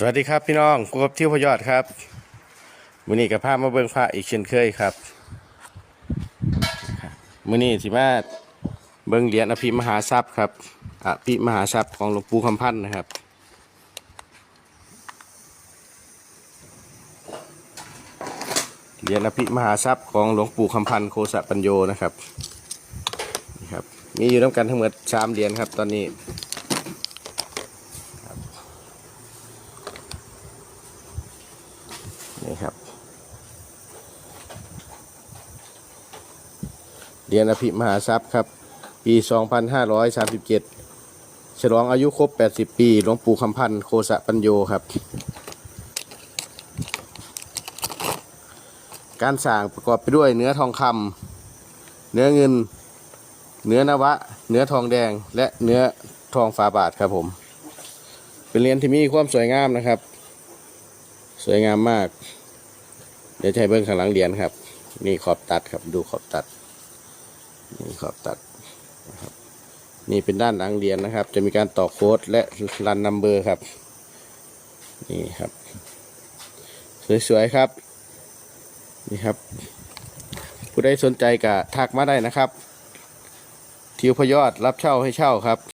สวัสดีครับพี่น้องพบกับเที่ยวพยอดครับมือนี้กับภาพมาเบิ่งพระอีกเช่นเคยครับมือนี้สิมาเบิ่งเหรียญอภิมหาทรัพย์ครับอภิมหาทรัพย์ของหลวงปู่คำพันธ์นะครับเหรียญอภิมหาทรัพย์ของหลวงปู่คำพันธ์โคสะปัญโยนะครับนี่ครับมีอยู่น้ำกันทั้งหมดสามเหรียญครับตอนนี้ นี่ครับเหรียญอภิมหาทรัพย์ครับ ปี 2537 ฉลองอายุครบ 80 ปีหลวงปู่คำพันธ์โคสะปัญโยครับ การสร้างประกอบไปด้วยเนื้อทองคำเนื้อเงิน เนื้อนวะ เนื้อทองแดง และเนื้อทองฝาบาทครับผม เป็นเหรียญที่มีความสวยงามนะครับ สวยงามมาก เดี๋ยวให้เบิ้งข้างหลังเหรียญครับ นี่ขอบตัดครับ ดูขอบตัด นี่ขอบตัดนะครับ นี่เป็นด้านหลังเหรียญนะครับ จะมีการต่อโค้ดและรันนัมเบอร์ครับ นี่ครับ สวยๆครับ นี่ครับ ผู้ใดสนใจก็ทักมาได้นะครับ ทิวพยอดรับเช่าให้เช่าครับ